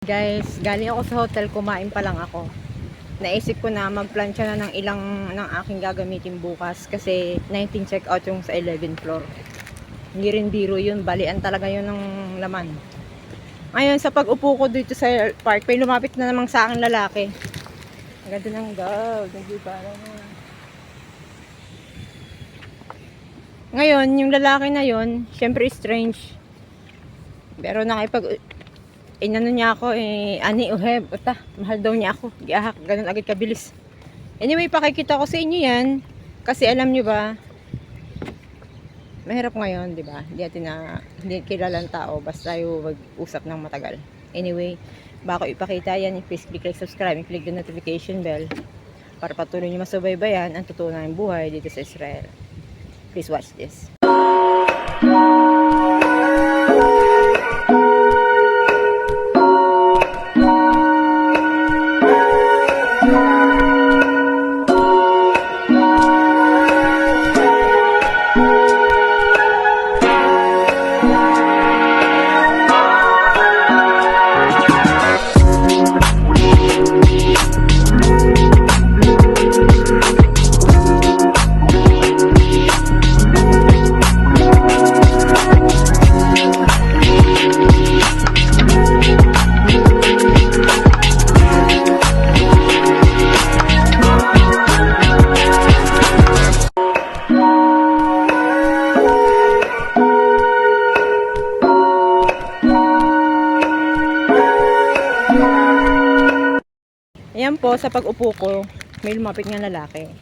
Guys, galing ako sa hotel, kumain pa lang ako. Naisip ko na magplansya na ng ilang ng aking gagamitin bukas kasi 19 check out yung sa 11 floor. Hindi rin biro yun, balian talaga yun ng laman. Ngayon, sa pag-upo ko dito sa park, may lumapit na namang sa akin lalaki. Ang ganda ng gold, nagibara na. Ngayon, yung lalaki na yun, syempre strange. Pero nakipag inano niya ako eh ani uheb uta mahal daw niya ako. Giahak ganun agad kabilis. Anyway pakikita ko sa inyo yan. Kasi alam niyo ba mahirap ngayon di ba? Hindi natin na hindi kilalang tao basta yung mag-usap ng matagal. Anyway bako ipakita yan please click like subscribe click the notification bell para patuloy niyo masubaybayan ang totoo ng buhay dito sa Israel. Please watch this Ayan po, sa pag-upo ko, may lumapit nga lalaki.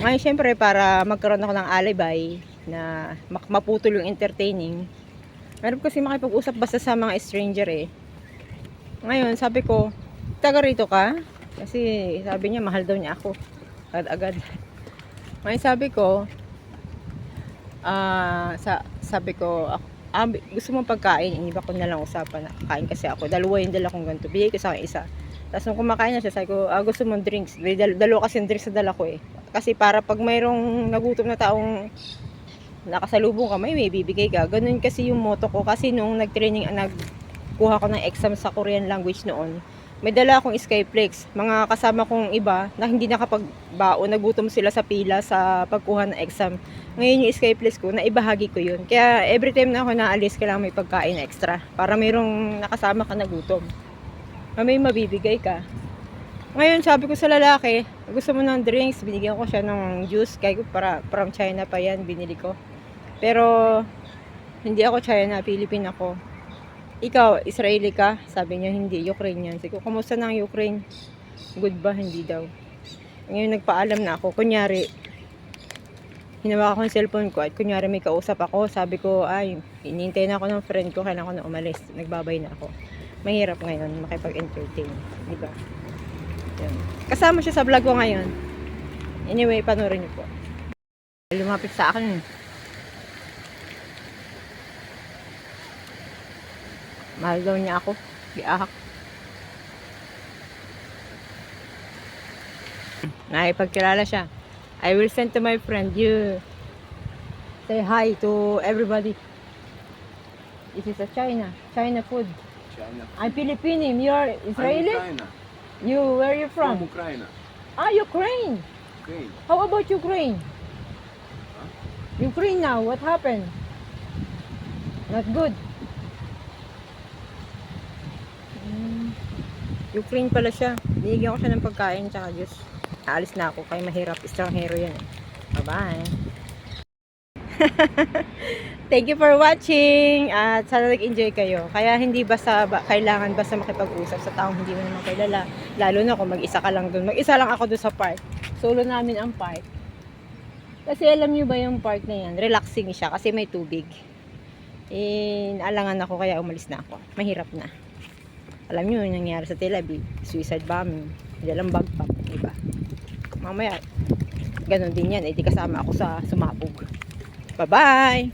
Ngayon, syempre, para magkaroon ako ng alibi na maputol yung entertaining, meron kasi makipag-usap basta sa mga stranger eh. Ngayon, sabi ko, taga rito ka? Kasi sabi niya, mahal daw niya ako. Agad-agad. Ngayon, sabi ko, ah, sa, sabi ko, ako, ah, gusto mong pagkain, iniba ko na lang usapan na kain kasi ako. Dalawa yung dala kong ganito. Bigay ko sa akin isa. Tapos nung kumakain na siya, sabi ko, ah, gusto mong drinks. Dal- dalawa kasi drinks na dala ko eh. Kasi para pag mayroong nagutom na taong nakasalubong ka, may may bibigay ka. Ganun kasi yung motto ko. Kasi nung nag-training, nagkuha ko ng exam sa Korean language noon, may dala akong Skyflex. Mga kasama kong iba na hindi nakapagbaon, nagutom sila sa pila sa pagkuha ng exam. Ngayon yung Skyflex ko, naibahagi ko yun. Kaya every time na ako naalis, kailangan may pagkain extra. Para mayroong nakasama ka na gutom. Na may mabibigay ka. Ngayon, sabi ko sa lalaki, gusto mo ng drinks, binigyan ko siya ng juice. Kaya para from China pa yan, binili ko. Pero, hindi ako China, Philippine ako. Ikaw, Israeli ka? Sabi niya, hindi, Ukrainian. Sabi kumusta ang Ukraine? Good ba? Hindi daw. Ngayon, nagpaalam na ako. Kunyari, hinawakan ko yung cellphone ko at kunyari may kausap ako, sabi ko, ay, hinihintay na ako ng friend ko, kailangan ko na umalis. Nagbabay na ako. Mahirap ngayon makipag-entertain. Di ba? Yun. Kasama siya sa vlog ko ngayon. Anyway, panoorin niyo po. Lumapit sa akin. Mahal daw niya ako. Giahak. Nakipagkilala siya. I will send to my friend you say hi to everybody. This is a China. China food. China. I'm Filipino. You're Israeli? I'm Ukraine. You, where are you From from? Ukraine. Ah, Ukraine. Okay. How about Ukraine? Ukraine now, what happened? Not good. Mm, Ukraine pala siya. Binigyan ko siya ng pagkain tsaka juice. Aalis na ako kay mahirap. Estranghero yan. Bye-bye. Thank you for watching at sana nag-enjoy kayo. Kaya hindi basta ba, kailangan basta makipag-usap sa taong hindi mo naman kilala. Lalo na kung mag-isa ka lang doon. Mag-isa lang ako doon sa park. Solo namin ang park. Kasi alam nyo ba yung park na yan? Relaxing siya kasi may tubig. Eh, alangan ako kaya umalis na ako. Mahirap na. Alam nyo yung nangyari sa Tel Aviv. Suicide bombing. Dalang bagpak. Diba? Mamaya, ganun din yan. Eh, di kasama ako sa sumabog. Bye-bye!